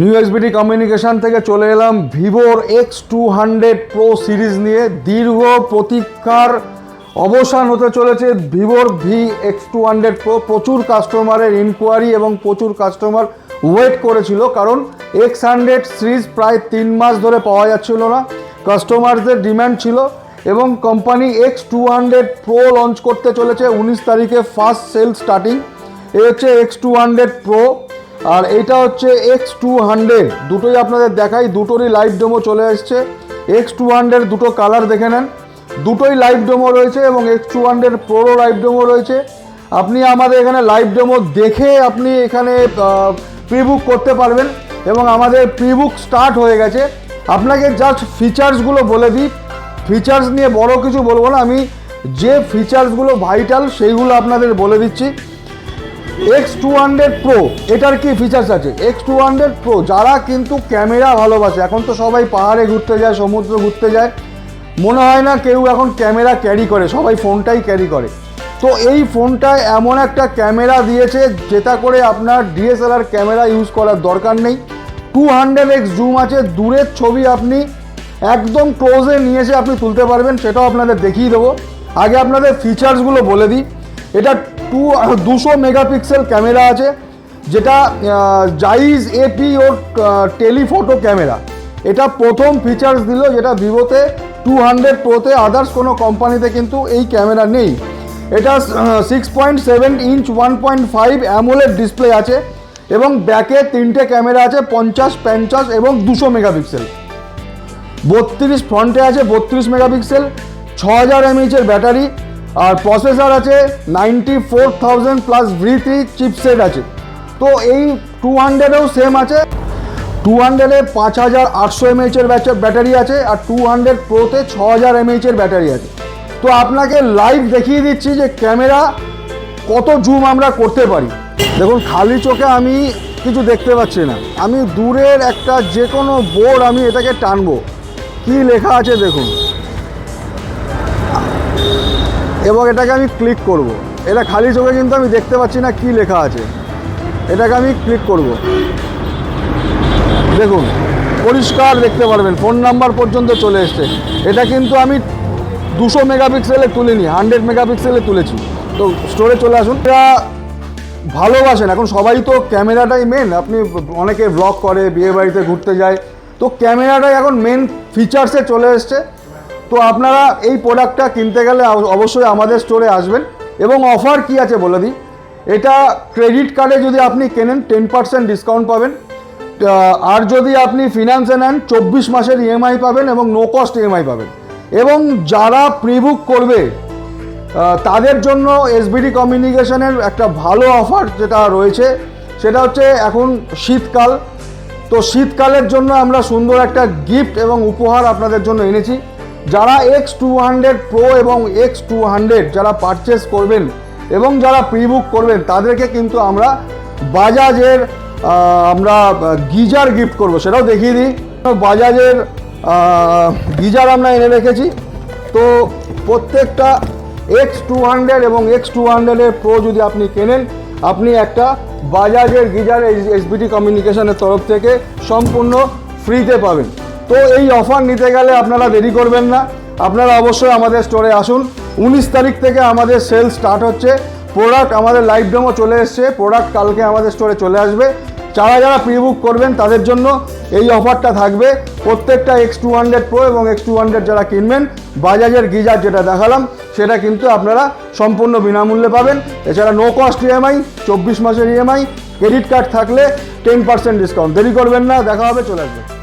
New এক্সবিটি communication থেকে চলে এলাম ভিভোর X two hundred pro series নিয়ে। দীর্ঘ প্রতীক্ষার অবসান হতে চলেছে ভিভোর V X two hundred pro প্রচুর কাস্টমারের ইনকোয়ারি এবং প্রচুর কাস্টমার ওয়েট করেছিল, কারণ এক্স হান্ড্রেড সিরিজ প্রায় তিন মাস ধরে পাওয়া যাচ্ছিল না। কাস্টমারদের ডিম্যান্ড ছিল এবং company X two hundred pro launch করতে চলেছে উনিশ তারিখে ফার্স্ট সেল স্টার্টিং এ হচ্ছে এক্স টু হান্ড্রেড প্রো আর এইটা হচ্ছে এক্স টু হান্ড্রেড দুটোই আপনাদের দেখাই, দুটোরই লাইভ ডেমো চলে এসছে এক্স টু হান্ড্রেড দুটো কালার দেখে নেন। দুটোই লাইভ ডেমো রয়েছে এবং এক্স টু হান্ড্রেড প্রোরও লাইভ ডেমো রয়েছে। আপনি আমাদের এখানে লাইভ ডেমো দেখে আপনি এখানে প্রি বুক করতে পারবেন এবং আমাদের প্রি বুক স্টার্ট হয়ে গেছে। আপনাকে জাস্ট ফিচার্সগুলো বলে দিই। ফিচার্স নিয়ে বড় কিছু বলব না। আমি যে ফিচার্সগুলো ভাইটাল সেইগুলো আপনাদের বলে দিচ্ছি। এক্স টু হান্ড্রেড প্রো এটার কি ফিচার্স আছে? এক্স টু হান্ড্রেড প্রো যারা কিন্তু ক্যামেরা ভালোবাসে, এখন তো সবাই পাহাড়ে ঘুরতে যায়, সমুদ্র ঘুরতে যায়। মনে হয় না কেউ এখন ক্যামেরা ক্যারি করে, সবাই ফোনটাই ক্যারি করে। তো এই ফোনটায় এমন একটা ক্যামেরা দিয়েছে, যেটা করে আপনার ডিএসএলআর ক্যামেরা ইউজ করার দরকার নেই। টু হান্ড্রেড এক্স জুম আছে, দূরের ছবি আপনি একদম ক্লোজে নিয়ে এসে আপনি তুলতে পারবেন, সেটাও আপনাদের দেখিয়ে দেবো। আগে আপনাদের ফিচার্সগুলো বলে দিই। এটা টু দুশো মেগাপিক্সেল ক্যামেরা আছে, যেটা Zeiss APO telephoto camera. এটা প্রথম ফিচার্স দিল, যেটা ভিভোতে টু হান্ড্রেড প্রোতে আদার্স কোনো কোম্পানিতে কিন্তু এই ক্যামেরা নেই। এটা six point seven inch one point five AMOLED display আছে, এবং ব্যাকে তিনটে ক্যামেরা আছে, পঞ্চাশ পঞ্চাশ এবং দুশো মেগাপিক্সেল। বত্রিশ ফ্রন্টে আছে, বত্রিশ মেগাপিক্সেল ছ হাজার এমএইচের ব্যাটারি আর প্রসেসর আছে ninety four thousand plus V three chipset আছে। তো এই টু হান্ড্রেডেও সেম আছে। টু হান্ড্রেডে পাঁচ হাজার আটশো এমএইচের ব্যাটারি আছে আর টু হান্ড্রেড প্রোতে ছ হাজার এমএইচের ব্যাটারি আছে। তো আপনাকে লাইভ দেখিয়ে দিচ্ছি যে ক্যামেরা কত জুম আমরা করতে পারি। দেখুন, খালি চোখে আমি কিছু দেখতে পাচ্ছি না। আমি দূরের একটা যে কোনো বোর্ড আমি এটাকে টানবো। কি লেখা আছে দেখুন। এবং এটাকে আমি ক্লিক করব। এটা খালি চোখে কিন্তু আমি দেখতে পাচ্ছি না কি লেখা আছে। এটাকে আমি ক্লিক করব। দেখুন, পরিষ্কার দেখতে পারবেন ফোন নাম্বার পর্যন্ত চলে এসছে। এটা কিন্তু আমি দুশো মেগাপিক্সেলে তুলিনি হান্ড্রেড মেগাপিক্সেলে তুলেছি। তো স্টোরে চলে আসুন। এটা ভালোবাসেন, এখন সবাই তো ক্যামেরাটাই মেন আপনি অনেকে ব্লগ করে, বিয়ে বাড়িতে ঘুরতে যায়। তো ক্যামেরাটাই এখন মেন ফিচার্সে চলে এসছে। তো আপনারা এই প্রোডাক্টটা কিনতে গেলে অবশ্যই আমাদের স্টোরে আসবেন এবং অফার কি আছে বলে দিই। এটা ক্রেডিট কার্ডে যদি আপনি কেনেন টেন পার্সেন্ট ডিসকাউন্ট পাবেন। আর যদি আপনি ফিনান্সে নেন, চব্বিশ মাসের ইএমআই পাবেন এবং নো কস্ট ইএমআই পাবেন। এবং যারা প্রিবুক করবে তাদের জন্য এসবিডি কমিউনিকেশনের একটা ভালো অফার যেটা রয়েছে, সেটা হচ্ছে এখন শীতকাল। তো শীতকালের জন্য আমরা সুন্দর একটা গিফট এবং উপহার আপনাদের জন্য এনেছি। যারা এক্স টু হান্ড্রেড প্রো এবং এক্স টু হান্ড্রেড যারা পারচেস করবেন এবং যারা প্রিবুক করবেন, তাদেরকে কিন্তু আমরা বাজাজের আমরা গিজার গিফট করব। সেটাও দেখিয়ে দিই। বাজাজের গিজার আমরা এনে রেখেছি। তো প্রত্যেকটা এক্স টু হান্ড্রেড এবং এক্স টু হান্ড্রেডের প্রো যদি আপনি কেনেন, আপনি একটা বাজাজের গিজার এস এসবিটি কমিউনিকেশনের তরফ থেকে সম্পূর্ণ ফ্রিতে পাবেন। তো এই অফার নিতে গেলে আপনারা দেরি করবেন না। আপনারা অবশ্যই আমাদের স্টোরে আসুন। উনিশ তারিখ থেকে আমাদের সেল স্টার্ট হচ্ছে। প্রোডাক্ট আমাদের লাইভ ডেমো চলে এসছে। প্রোডাক্ট কালকে আমাদের স্টোরে চলে আসবে। যারা যারা প্রি বুক করবেন, তাদের জন্য এই অফারটা থাকবে। প্রত্যেকটা এক্স টু হান্ড্রেড প্রো এবং এক্স টু হান্ড্রেড যারা কিনবেন, বাজাজের গিজার যেটা দেখালাম, সেটা কিন্তু আপনারা সম্পূর্ণ বিনামূল্যে পাবেন। এছাড়া নো কস্ট ইএমআই চব্বিশ মাসের ইএমআই ক্রেডিট কার্ড থাকলে টেন পার্সেন্ট ডিসকাউন্ট দেরি করবেন না, দেখা হবে, চলে আসবে।